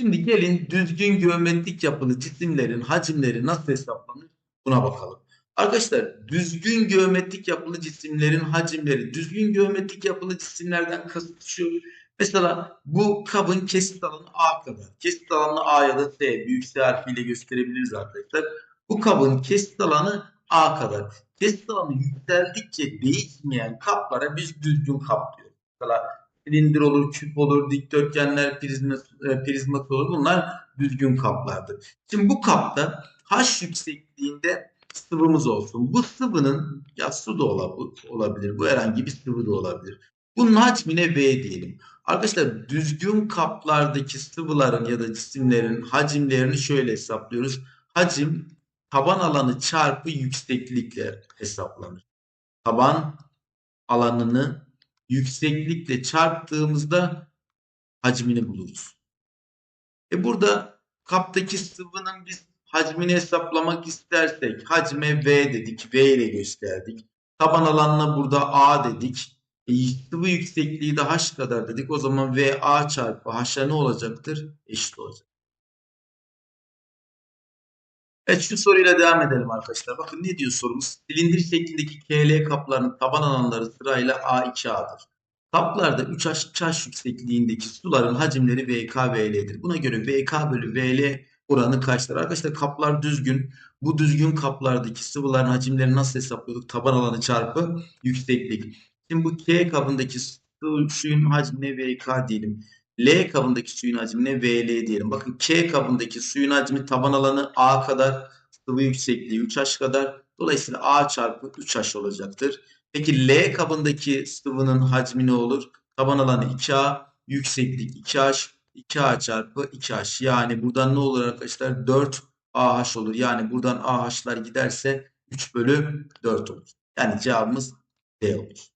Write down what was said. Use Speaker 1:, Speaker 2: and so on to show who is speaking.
Speaker 1: Şimdi gelin düzgün geometrik yapılı cisimlerin hacimleri nasıl hesaplanır buna bakalım. Arkadaşlar düzgün geometrik yapılı cisimlerin hacimleri düzgün geometrik yapılı cisimlerden kasıt şu. Mesela bu kabın kesit alanı A kadar. Kesit alanını A ya da S büyük S harfiyle gösterebiliriz arkadaşlar. Bu kabın kesit alanı A kadar. Kesit alanı yükseldikçe değişmeyen kaplara biz düzgün kap diyoruz. Mesela silindir olur, küp olur, dikdörtgenler, prizma, e, prizmat olur. Bunlar düzgün kaplardır. Şimdi bu kapta H yüksekliğinde sıvımız olsun. Bu sıvının ya su da olabilir. Bu herhangi bir sıvı da olabilir. Bunun hacmine V diyelim. Arkadaşlar düzgün kaplardaki sıvıların ya da cisimlerin hacimlerini şöyle hesaplıyoruz. Hacim taban alanı çarpı yükseklikle hesaplanır. Taban alanını yükseklikle çarptığımızda hacmini buluruz. E burada kaptaki sıvının biz hacmini hesaplamak istersek hacme V dedik. V ile gösterdik. Taban alanına burada A dedik. E, sıvı yüksekliği de H kadar dedik. O zaman V A çarpı H'a ne olacaktır? Eşit olacak. Evet şu soruyla devam edelim arkadaşlar. Bakın ne diyor sorumuz? Silindir şeklindeki KL kaplarının taban alanları sırayla A2A'dır. Kaplarda 3H 2H yüksekliğindeki suların hacimleri VK VL'dir. Buna göre VK bölü VL oranı kaçtır? Arkadaşlar kaplar düzgün. Bu düzgün kaplardaki sıvıların hacimlerini nasıl hesaplıyorduk? Taban alanı çarpı yükseklik. Şimdi bu K kabındaki suyun hacmine VK diyelim. L kabındaki suyun hacmine VL diyelim. Bakın K kabındaki suyun hacmi taban alanı A kadar, sıvı yüksekliği 3H kadar. Dolayısıyla A çarpı 3H olacaktır. Peki L kabındaki sıvının hacmi ne olur? Taban alanı 2A, yükseklik 2H, 2A çarpı 2H. Yani buradan ne olur arkadaşlar? 4 AH olur. Yani buradan AH'lar giderse 3 bölü 4 olur. Yani cevabımız D olur.